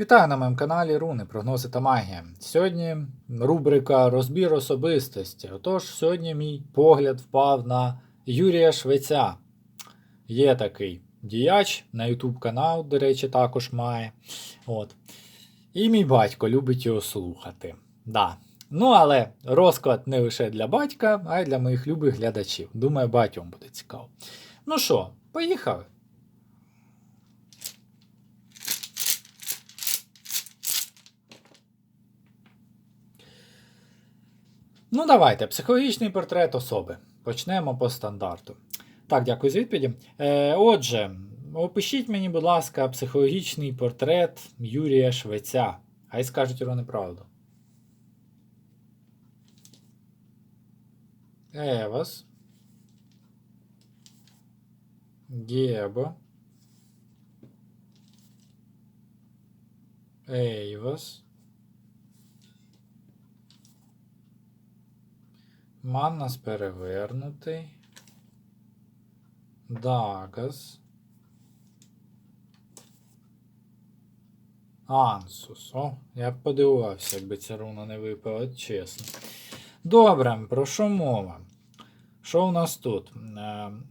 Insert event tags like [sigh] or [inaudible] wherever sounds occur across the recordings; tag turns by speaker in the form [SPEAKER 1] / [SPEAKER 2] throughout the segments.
[SPEAKER 1] Вітаю на моєму каналі Руни, прогнози та магія. Сьогодні рубрика Розбір особистості. Отож, сьогодні мій погляд впав на Юрія Швеця. Є такий діяч на YouTube канал, до речі, також має. От. І мій батько любить його слухати. Да. Ну, але розклад не лише для батька, а й для моїх любих глядачів. Думаю, батькам буде цікаво. Ну що, поїхали. Ну, давайте, психологічний портрет особи. Почнемо по стандарту. Так, дякую за відповіді. Е, отже, опишіть мені, будь ласка, психологічний портрет Юрія Швеця. Хай скажуть його неправду. Евас. Гебо. Ейвас. Маннас перевернутий. Дагас. Ансус. О, я б подивувався, якби ця руна не випала, чесно. Добре, про що мова? Що у нас тут?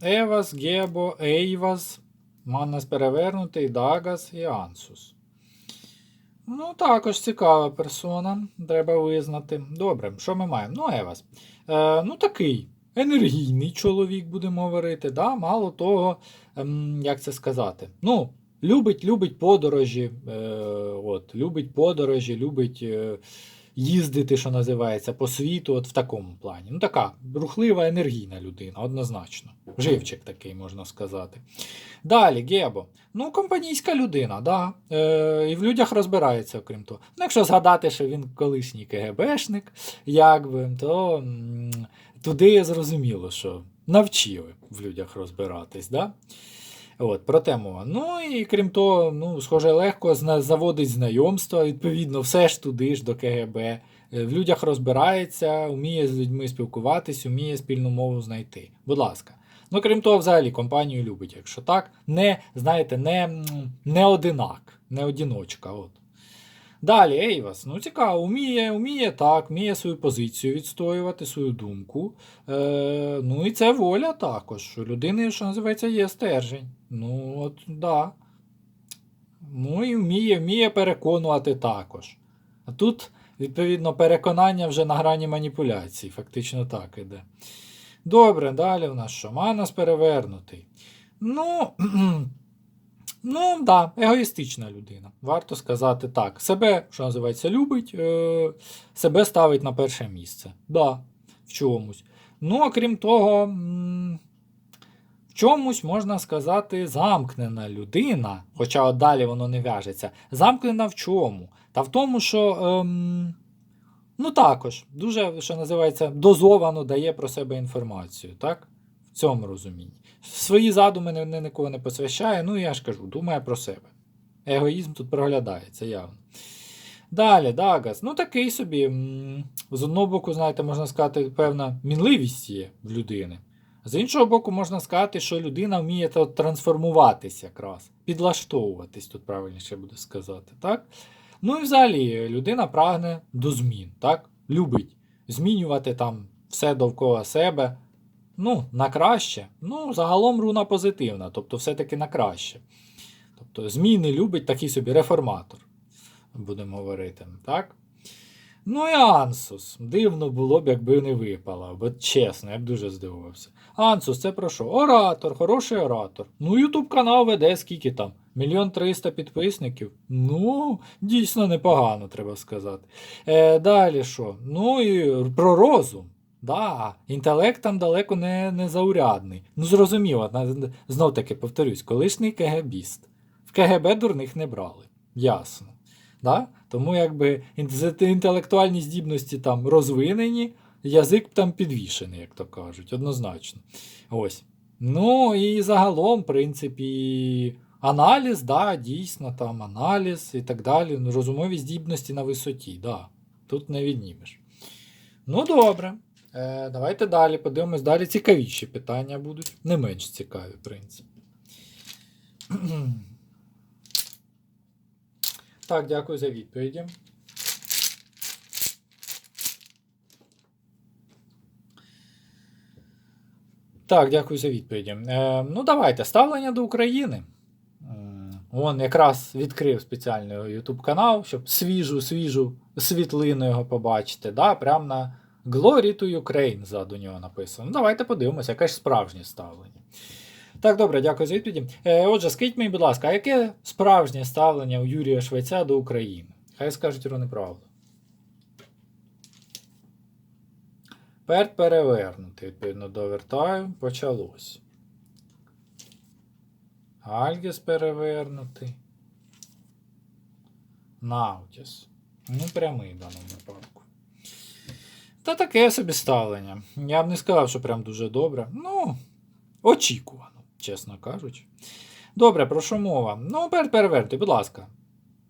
[SPEAKER 1] Евас, Гебо, Ейвас, Маннас перевернутий, Дагас і Ансус. Ну, також цікава персона, треба визнати. Добре, що ми маємо? Ну, Евас. Е, ну, такий енергійний чоловік, будемо говорити. Да? Мало того, ем, як це сказати. Ну, любить, любить подорожі, е, от, любить подорожі, любить е, їздити, що називається, по світу, от в такому плані. Ну, така рухлива, енергійна людина, однозначно. Живчик такий, можна сказати. Далі, Гебо. Ну, компанійська людина, да. Е, і в людях розбирається, окрім того. Ну, якщо згадати, що він колишній КГБшник, якби, то туди зрозуміло, що навчили в людях розбиратись. Да? От, про те. Ну і крім того, ну, схоже, легко заводить знайомства, відповідно, все ж туди ж до КГБ. Е, В людях розбирається, вміє з людьми спілкуватись, вміє спільну мову знайти. Будь ласка. Ну, крім того, взагалі компанію любить, якщо так. Не, знаєте, не, не одинак, не одіночка. От. Далі, Ейвас, ну цікаво, вміє, вміє так, вміє свою позицію відстоювати, свою думку. Е, ну і це воля також. У людини, що називається, є стержень. Ну, от, да. Ну і вміє, вміє переконувати також. А тут, відповідно, переконання вже на грані маніпуляцій, фактично так іде. Добре, далі у нас що? Манас перевернутий. Ну, [clears throat] ну, да, егоїстична людина. Варто сказати так. Себе, що називається, любить, е, себе ставить на перше місце. Да, в чомусь. Ну, а крім того, в чомусь можна сказати, замкнена людина, хоча от далі воно не в'яжеться. Замкнена в чому? Та в тому, що. Ем, Ну, також, дуже, що називається, дозовано дає про себе інформацію, так? В цьому розумінні. Свої задуми не, не, нікого не посвящає, ну я ж кажу, думає про себе. Егоїзм тут проглядається явно. Далі, Дагас. Ну, такий собі. З одного боку, знаєте, можна сказати, певна мінливість є в людини. З іншого боку, можна сказати, що людина вміє трансформуватись якраз, підлаштовуватись, тут правильніше буде сказати, так? Ну і взагалі людина прагне до змін, так? Любить змінювати там все довкола себе. Ну, на краще. Ну, загалом руна позитивна, тобто все-таки на краще. Тобто зміни любить такий собі реформатор, будемо говорити, так? Ну і Ансус. Дивно було б, якби не випало, бо чесно, я б дуже здивувався. Ансус, це про що? Оратор, хороший оратор. Ну, Ютуб канал веде скільки там? Мільйон триста підписників. Ну, дійсно непогано, треба сказати. Е, далі що? Ну і про розум. Да, інтелект там далеко не, не заурядний. Ну, зрозуміло, знов таки повторюсь, колишній КГБіст. В КГБ дурних не брали. Ясно. Да? Тому якби інтелектуальні здібності там розвинені, язик там підвішений, як то кажуть, однозначно. Ось. Ну і загалом, в принципі, аналіз, да, дійсно, там аналіз і так далі. Ну, розумові здібності на висоті, да. Тут не віднімеш. Ну, добре. Е, давайте далі подивимось. Далі цікавіші питання будуть. Не менш цікаві, в принципі. [clears throat] Так, дякую за відповіді. Так, дякую за відповіді. Е, ну, давайте, ставлення до України. Вон якраз відкрив спеціальний YouTube канал, щоб свіжу, свіжу світлину його побачити. Да? Прямо на Glory to Ukraine ззаду нього написано. Ну, давайте подивимося, яке ж справжнє ставлення. Так, добре, дякую за відповіді. Е, отже, скажіть мені, будь ласка, а яке справжнє ставлення у Юрія Швеця до України? Хай скажуть вони правду. Перт перевернути, відповідно, довертаю, почалось. Альгіс перевернутий. Наутіс. Ну, прямий в даному випадку. Та таке собі ставлення. Я б не сказав, що прям дуже добре. Ну, очікувано, чесно кажучи. Добре, про що мова? Ну, перед перевернути, будь ласка.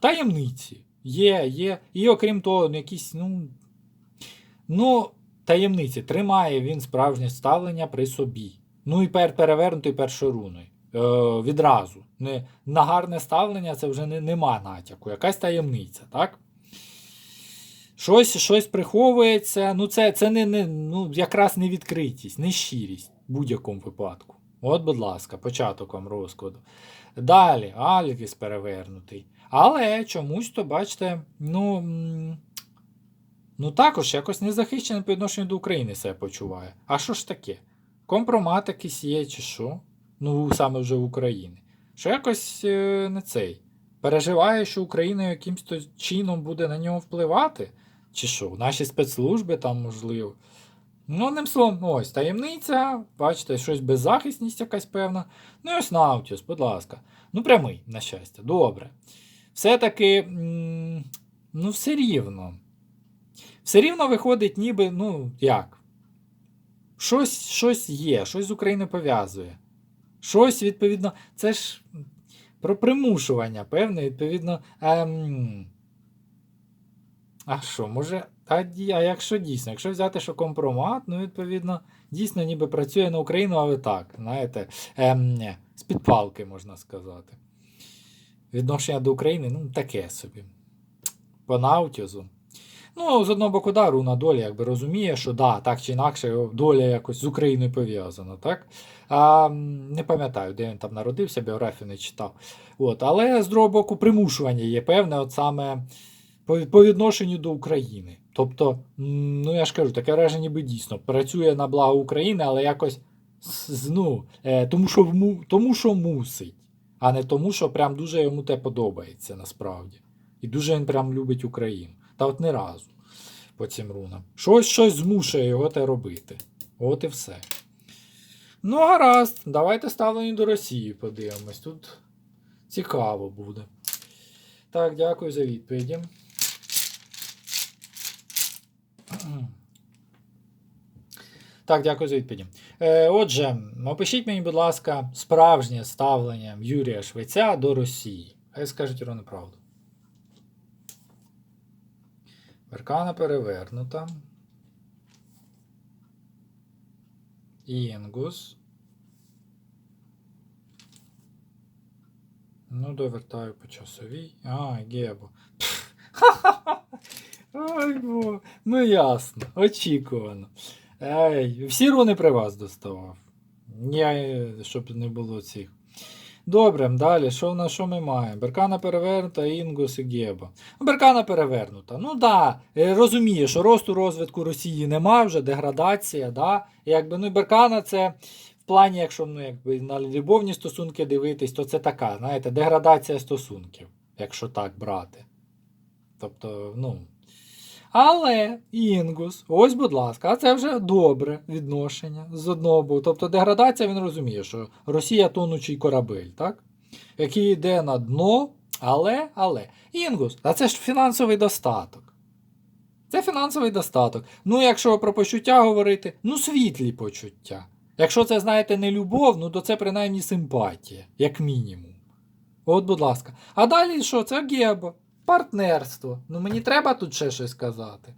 [SPEAKER 1] Таємниці. Є, є. І окрім того, ну, якісь, ну. Ну, таємниці. Тримає він справжнє ставлення при собі. Ну і перед перевернутою першою руною. Е, відразу. Не, на гарне ставлення це вже не, нема натяку. Якась таємниця, так? Щось, щось приховується. Ну, це, це не, не, ну, якраз не відкритість, не щирість в будь-якому випадку. От, будь ласка, початок вам розкладу. Далі, Альгіс перевернутий. Але чомусь то, бачите, ну. Ну також якось незахищеним по відношенню до України себе почуває. А що ж таке? Компромат якийсь є, чи що? Ну, саме вже в України. Що якось е, не цей. Переживає, що Україна якимось чином буде на нього впливати? Чи що? Наші спецслужби там можливо. Ну, одним словом, ось таємниця, бачите, щось беззахисність якась певна. Ну і ось Наутіус, будь ласка. Ну, прямий, на щастя, добре. Все-таки, ну, все рівно. Все рівно виходить, ніби, ну, як? Щось, щось є, щось з України пов'язує. Щось, відповідно, це ж про примушування, певне, відповідно. Ем... А що, може. А, а якщо дійсно, якщо взяти, що компромат, ну, відповідно, дійсно ніби працює на Україну, але так, знаєте, ем, з підпалки, можна сказати. Відношення до України, ну, таке собі. По наутізу. Ну, з одного боку, да, руна доля якби розуміє, що да, так чи інакше доля якось з Україною пов'язана, так? А, не пам'ятаю, де він там народився, біографію не читав. От, але з другого боку, примушування є певне, от саме по, по відношенню до України. Тобто, ну я ж кажу, таке враження ніби дійсно працює на благо України, але якось ну, е, тому, що, тому, що мусить, а не тому, що прям дуже йому те подобається насправді. І дуже він прям любить Україну. Та от не разу по цим рунам. Щось щось змушує його те робити. От і все. Ну, гаразд, давайте ставлення до Росії подивимось. Тут цікаво буде. Так, дякую за відповіді. Так, дякую за відповіді. Е, отже, опишіть мені, будь ласка, справжнє ставлення Юрія Швеця до Росії. Хай скажуть Ірони правду. Веркана перевернута. Інгус. Ну, довертаю по часовій. А, Гебо. [laughs] Ой, бо. Ну ясно, очікувано. Ей, всі руни при вас доставав. Е, щоб не було цих. Добре, далі, що в нас що ми маємо? Беркана перевернута, Інгус і Геба. Ну, Беркана перевернута. Ну да, е, розумію, що росту розвитку Росії нема вже, деградація, да. Якби, ну, Беркана це в плані, якщо ну, якби, на любовні стосунки дивитись, то це така, знаєте, деградація стосунків, якщо так брати. Тобто, ну. Але Інгус, ось, будь ласка, а це вже добре відношення з одного боку. Тобто деградація він розуміє, що Росія тонучий корабель, так? який йде на дно, але, але. Інгус, а це ж фінансовий достаток. Це фінансовий достаток. Ну, якщо про почуття говорити, ну світлі почуття. Якщо це, знаєте, не любов, ну то це принаймні симпатія, як мінімум. От, будь ласка. А далі що? Це гебо. Партнерство. Ну мені треба тут ще щось сказати.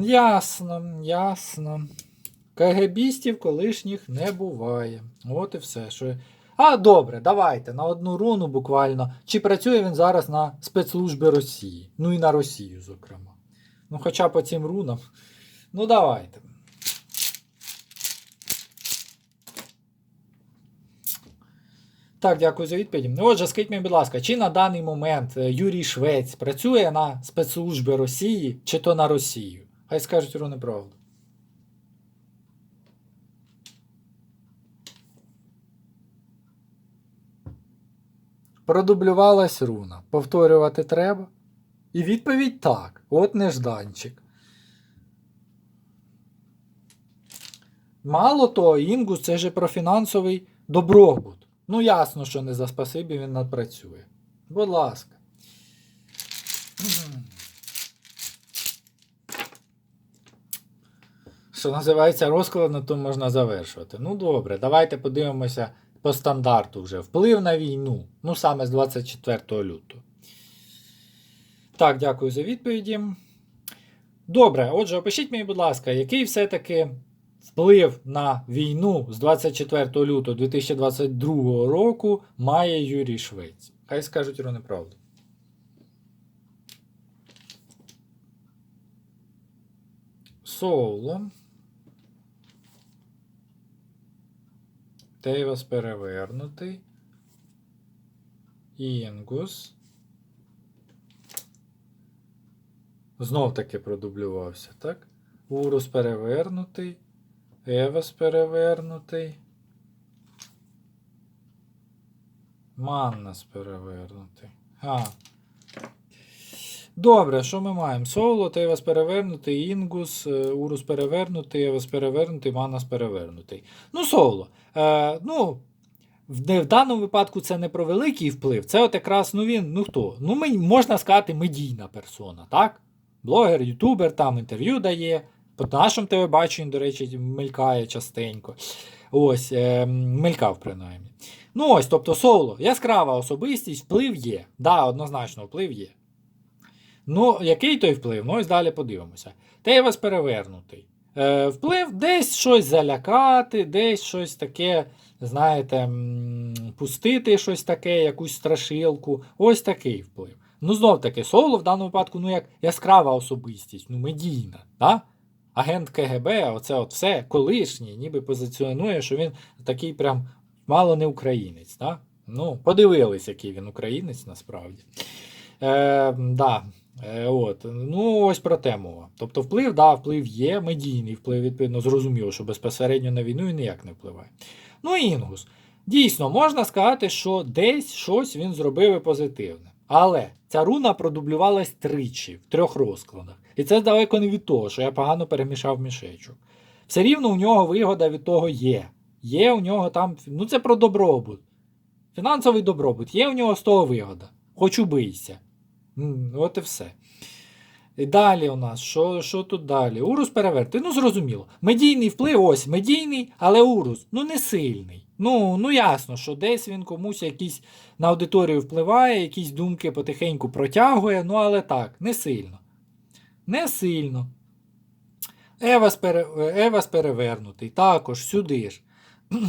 [SPEAKER 1] Ясно, ясно. КГБістів колишніх не буває. От і все. Що... А добре, давайте на одну руну буквально. Чи працює він зараз на спецслужби Росії? Ну і на Росію, зокрема. Ну, хоча по цим рунам. Ну, давайте. Так, дякую за відповідь. Ну, Отже, скажіть мені, будь ласка, чи на даний момент е, Юрій Швець працює на спецслужби Росії, чи то на Росію? Хай скажуть руни правду. Продублювалась руна. Повторювати треба? І відповідь так. От нежданчик. Мало того, Інгус це же про фінансовий добробут. Ну, ясно, що не за спасибі він надпрацює. Будь ласка. Що називається розклад, на то можна завершувати. Ну добре, давайте подивимося по стандарту вже. Вплив на війну. Ну, саме з 24 лютого. Так, дякую за відповіді. Добре, отже, опишіть мені, будь ласка, який все-таки вплив на війну з 24 лютого 2022 року має Юрій Швець? Хай скажуть вони правду. Соло. Тейвас перевернутий. Інгус. Знов таки продублювався, так? Урус перевернутий. Евас перевернутий. Маннас перевернутий. А. Добре, що ми маємо? Соло, Тейвас перевернутий, Інгус, е, Урус перевернутий, Евас перевернутий, Маннас перевернутий. Ну, соло. Е, ну, в, в даному випадку це не про великий вплив. Це от якраз, ну він, ну хто? Ну, ми, можна сказати, медійна персона, так? Блогер, ютубер, там інтерв'ю дає. По нашому телебаченню, до речі, мелькає частенько. Ось, е, мелькав принаймні. Ну ось, тобто соло, яскрава особистість, вплив є. Да, однозначно, вплив є. Ну, який той вплив? Ну, ось далі подивимося. Тейвас перевернутий. Е, вплив десь щось залякати, десь щось таке, знаєте, пустити щось таке, якусь страшилку. Ось такий вплив. Ну, знов таки, соло в даному випадку, ну, як яскрава особистість, ну, медійна. Да? Агент КГБ, оце от все колишнє, ніби позиціонує, що він такий прям мало не українець. Да? Ну, подивились, який він українець насправді. Е, да. Е, от. Ну, ось про те мова. Тобто вплив, да, вплив є, медійний вплив, відповідно, зрозуміло, що безпосередньо на війну і ніяк не впливає. Ну, Інгус. Дійсно, можна сказати, що десь щось він зробив і позитивне. Але ця руна продублювалась тричі в трьох розкладах. І це далеко не від того, що я погано перемішав мішечок. Все рівно у нього вигода від того є. Є у нього там, ну це про добробут. Фінансовий добробут, є у нього з того вигода. Хоч убийся. От і все. І далі у нас, що, що тут далі? Урус переверти. Ну, зрозуміло. Медійний вплив, ось медійний, але урус, ну не сильний. Ну, ну ясно, що десь він комусь якісь на аудиторію впливає, якісь думки потихеньку протягує, ну але так, не сильно. Не сильно. Евас, пере... Евас перевернутий, також сюди ж. [clears throat]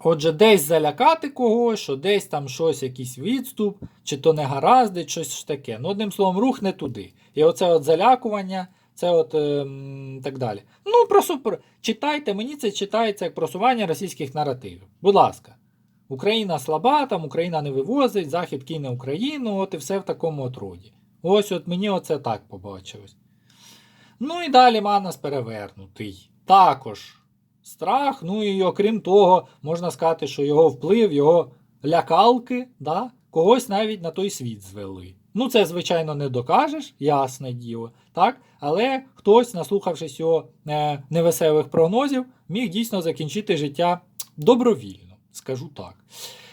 [SPEAKER 1] Отже, десь залякати когось, що десь там щось, якийсь відступ, чи то не гаразди, щось таке. Ну, одним словом, рух не туди. І оце от залякування, це от ем, так далі. Ну, просто про- читайте, мені це читається як просування російських наративів. Будь ласка. Україна слаба, там Україна не вивозить, Захід кине Україну, от і все в такому от роді. Ось от мені оце так побачилось. Ну і далі Манас перевернутий. Також страх. Ну і окрім того, можна сказати, що його вплив, його лякалки, да, когось навіть на той світ звели. Ну, це, звичайно, не докажеш, ясне діло, так? Але хтось, наслухавшись його е, невеселих прогнозів, міг дійсно закінчити життя добровільно, скажу так.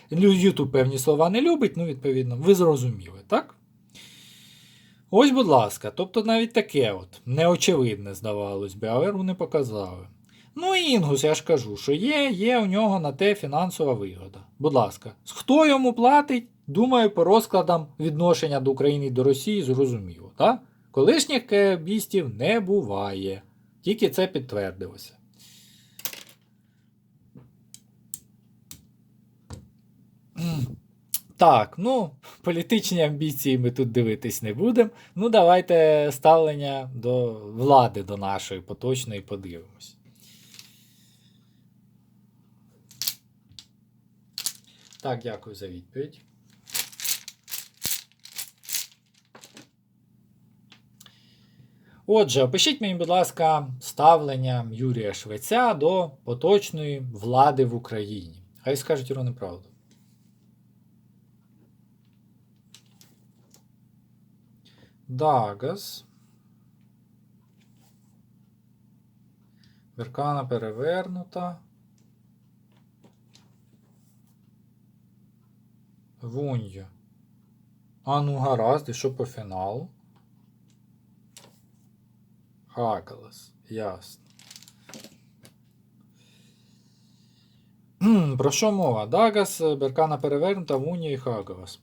[SPEAKER 1] Ютуб певні слова не любить, ну, відповідно, ви зрозуміли, так? Ось, будь ласка, тобто навіть таке от неочевидне, здавалось би, але руни показали. Ну і Інгус, я ж кажу, що є, є у нього на те фінансова вигода. Будь ласка, хто йому платить, думаю, по розкладам відношення до України і до Росії зрозуміло. Так? Колишніх кебістів не буває. Тільки це підтвердилося. Так, ну, політичні амбіції ми тут дивитись не будемо. Ну, давайте ставлення до влади, до нашої поточної подивимось. Так, дякую за відповідь. Отже, опишіть мені, будь ласка, ставлення Юрія Швеця до поточної влади в Україні. Хай скажуть Ірони правду. Дагас. Веркана перевернута. Вунья. А ну гаразд, і що по фіналу? Хагалас. Ясно. Про що мова? Дагас, Беркана перевернута, Вунья і Хагалас.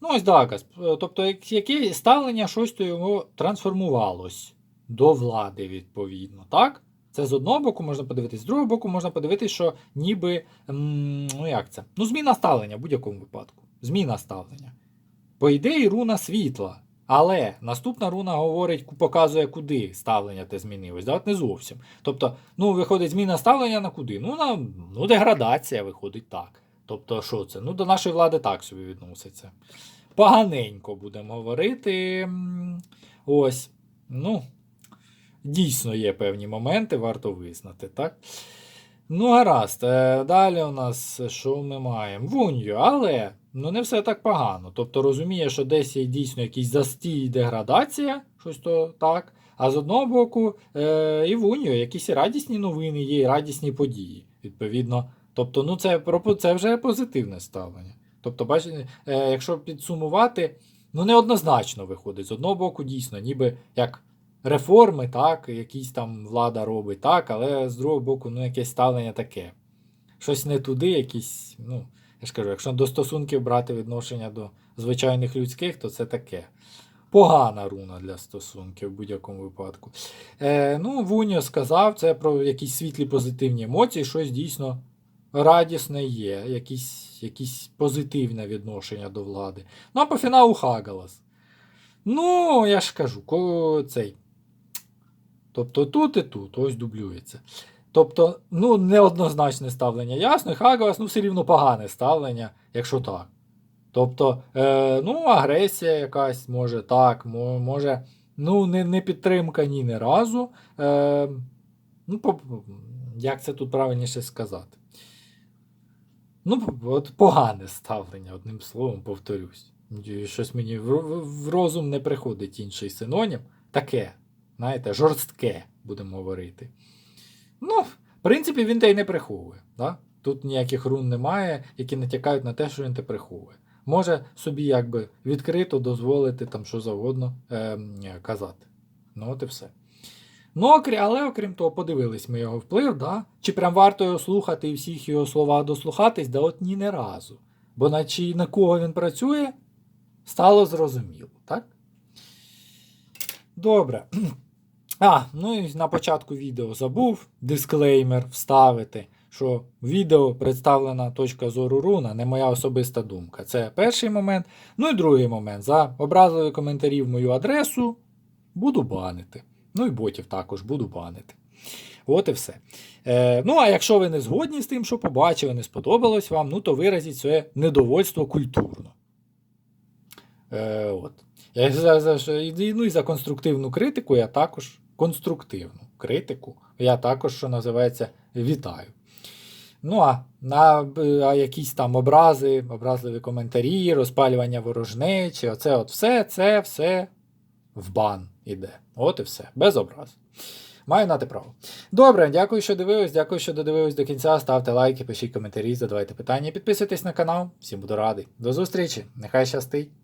[SPEAKER 1] Ну, ось Дагас. Е, Тобто, яке ставлення щось то його трансформувалось до влади, відповідно. Так? Це з одного боку можна подивитись, з другого боку можна подивитись, що ніби. Ну як це? Ну, зміна ставлення в будь-якому випадку. Зміна ставлення. По ідеї, руна світла. Але наступна руна говорить, показує, куди ставлення те змінилось. Да? От не зовсім. Тобто, ну, виходить, зміна ставлення на куди? Ну, на ну, деградація виходить так. Тобто, що це? Ну, до нашої влади так собі відноситься. Поганенько будемо говорити. Ось. Ну, дійсно є певні моменти, варто визнати, так? Ну, гаразд. Е, Далі у нас що ми маємо? Вунью, але ну не все так погано. Тобто розуміє, що десь є дійсно якийсь застій деградація, щось то так. А з одного боку, е, і Вунью, якісь радісні новини є, і радісні події. Відповідно. Тобто, ну це, це вже позитивне ставлення. Тобто, бачите, е, якщо підсумувати, ну неоднозначно виходить. З одного боку, дійсно, ніби як реформи, так, якісь там влада робить, так, але з другого боку, ну, якесь ставлення таке. Щось не туди, якісь, ну, я ж кажу, якщо до стосунків брати відношення до звичайних людських, то це таке. Погана руна для стосунків в будь-якому випадку. Е, ну, Вуньо сказав, це про якісь світлі позитивні емоції, щось дійсно радісне є, якісь, якісь позитивне відношення до влади. Ну, а по фіналу Хагалас. Ну, я ж кажу, цей. Тобто тут і тут, ось дублюється. Тобто, ну, неоднозначне ставлення. Ясно, і Хагалас, ну, все рівно погане ставлення, якщо так. Тобто, е, ну, агресія якась може так, може, ну, не, не підтримка ні не разу. Е, ну, як це тут правильніше сказати? Ну, от погане ставлення, одним словом, повторюсь. Щось мені в розум не приходить інший синонім. Таке, знаєте, жорстке, будемо говорити. Ну, в принципі, він те й не приховує. Да? Тут ніяких рун немає, які натякають на те, що він те приховує. Може собі якби відкрито дозволити там що завгодно е, казати. Ну, от і все. Ну, але окрім того, подивились ми його вплив, да? чи прям варто його слухати і всіх його слова дослухатись, да от ні не разу. Бо на, чи, на кого він працює, стало зрозуміло, так? Добре. А, ну і на початку відео забув дисклеймер вставити, що відео представлена точка зору руна, не моя особиста думка. Це перший момент. Ну і другий момент. За образливі коментарі в мою адресу буду банити. Ну і ботів також буду банити. От і все. Е, ну, а якщо ви не згодні з тим, що побачили, не сподобалось вам, ну то виразіть своє недовольство культурно. Е, от. Я за, за, ну і за конструктивну критику я також конструктивну критику. Я також, що називається, вітаю. Ну, а на а якісь там образи, образливі коментарі, розпалювання ворожнечі, оце от все, це все в бан іде. От і все. Без образ. Маю на те право. Добре, дякую, що дивились. Дякую, що додивились до кінця. Ставте лайки, пишіть коментарі, задавайте питання, підписуйтесь на канал. Всім буду радий. До зустрічі. Нехай щастить.